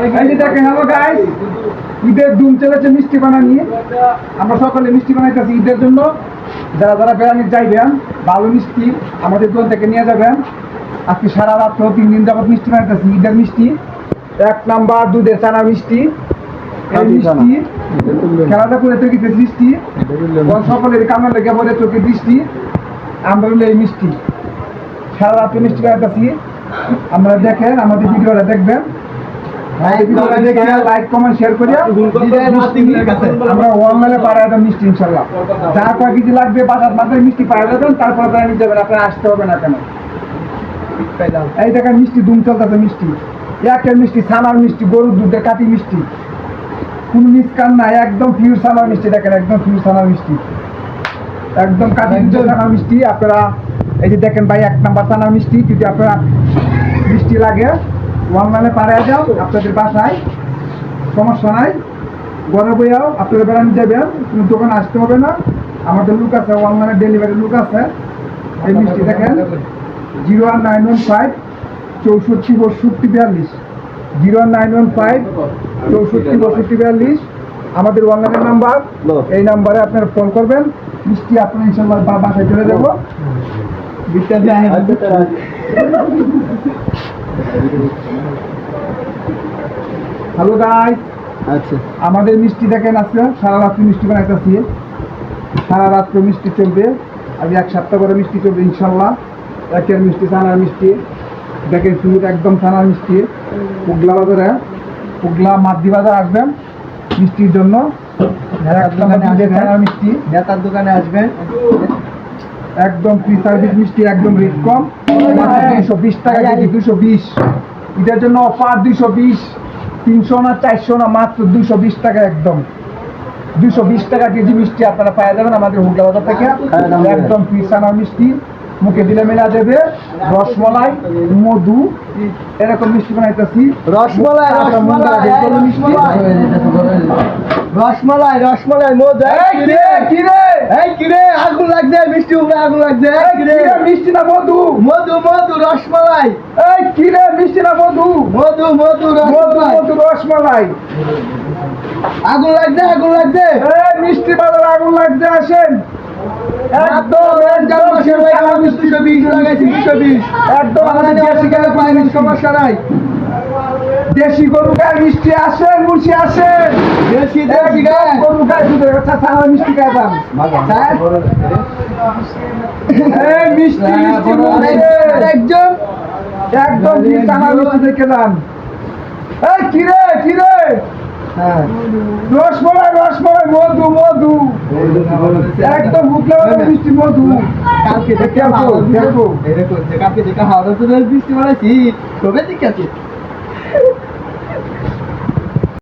এই যে দেখেন হ্যালো গাইস ঈদের ধুম চলেছে মিষ্টি বানা নিয়ে। আমরা সকলে মিষ্টি বানাইতেছি ঈদের জন্য। যারা যারা বেড়ানি যাইবেন ভালো মিষ্টি আমাদের দোকান থেকে নিয়ে যাবেন। আজকে সারা রাত্র তিন দিন যাবত মিষ্টি বানাইতেছি ঈদের মিষ্টি। এক নাম্বার দুধের চানা মিষ্টি। মিষ্টি খেলাটা করে তৈরি মিষ্টি। সকলের কামের লেগে পড়ে চোখে দৃষ্টি। আমরা এই মিষ্টি। সারা রাত্রে মিষ্টি বানাইতেছি। আপনারা দেখেন আমাদের ভিডিওটা দেখবেন। লাইক কমেন্ট শেয়ার করিয়া আমরা অনলাইনে পাড়া মিষ্টি ইনশাল্লাহ। যা কয় কেজি লাগবে বাজার মাথায় মিষ্টি পাড়া দেবেন তারপর আপনারা নিতে যাবেন আপনারা আসতে হবে না কেন? এই দেখেন মিষ্টি দুম চলতেছে মিষ্টি। একের মিষ্টি ছানার মিষ্টি গরুর দুধের কাটি মিষ্টি। কোনো মিসকান নাই একদম ছানার মিষ্টি দেখেন একদম ছানার মিষ্টি। একদম কাটি দুধের ছানার মিষ্টি আপনারা এই যে দেখেন ভাই এক নাম্বার ছানার মিষ্টি যদি আপনারা মিষ্টি লাগে অনলাইনে পাড়ায় যাও আপনাদের বাসায়। সমস্যা নাই। ঘরে বইয়াও আপনারা বেড়ান যাবেন কোনো দোকানে আসতে হবে না। আমাদের লোক আছে অনলাইনে ডেলিভারি লোক আছে। এই মিষ্টি দেখেন zero one nine one five চৌষট্টি বষট্টি বিয়াল্লিশ। Zero one nine one five চৌষট্টি বষট্টি বিয়াল্লিশ। আমাদের অনলাইনের নাম্বার এই নাম্বারে আপনারা ফোন করবেন। মিষ্টি আপনার ইনশাল্লাহ বাসায় চলে যাব। হ্যালো গাইস আচ্ছা। আমাদের মিষ্টি দেখেন আজকে সারা রাত্রি মিষ্টি বানাইতেছি। সারা রাত্র মিষ্টি চলবে। আজ এক সপ্তাহ করে মিষ্টি চলবে ইনশাল্লাহ। একের মিষ্টি ছানার মিষ্টি। দেখেন সুন্দর একদম ছানার মিষ্টি। পুগলা বাজারে পুগলা মাদ্দি বাজার আসবেন মিষ্টির জন্য। মিষ্টি। নেতার দোকানে আসবেন। একদম ফ্রি সার্ভিস মিষ্টি একদম রেট কম। দুশো বিশ টাকা কেজি দুশো বিশ। এটার জন্য অফার দুশো বিশ তিনশো না চারশো না মাত্র দুশো বিশ টাকা একদম। দুশো বিশ টাকা কেজি মিষ্টি আপনারা পাওয়া যাবেন আমাদের হুগলা বাজার থেকে। একদম ফ্রি সানা মিষ্টি মুখে দিলে মেলা দেবে। রসমলাই মধু এরকম মিষ্টি বানাইতেছি। রসমালাই মিষ্টি। রসমালাই। রসমালাই এই কিরে কিরে? লাগছে মিষ্টি উপরে আগুন লাগছে। মিষ্টি না মধু? মধু মধু রসমালাই। এই মিষ্টি না মধু? মধু মধু মধু রসমালাই। মধু রসমালাই। আগুন লাগছে আগুন লাগছে। এই মিষ্টি বাজার আগুন লাগতে আসেন। একদম একদম। দুশো বিশ লাগাইছি দুশো বিশ একদম। আমাদের দেশি গায়ে পাইনি সমস্যা নাই। দেশি গরু গায়ে মিষ্টি আসেন মুন্সি আসেন। দেশি দেশি গায়ে। গরু গায়ে দুধের কথা থানা মিষ্টি গায়ে মুন্সি। একজন একদম এই কিরে কিরে? হ্যাঁ। রসমলাই রসমলাই মধু মধু। একদম ভুকলে মিষ্টি মধু। কালকে দেখে দেখো, দেখো। দেখো কালকে দেখে হাওড়া তো বৃষ্টি বানাইছি। তবে ঠিক আছে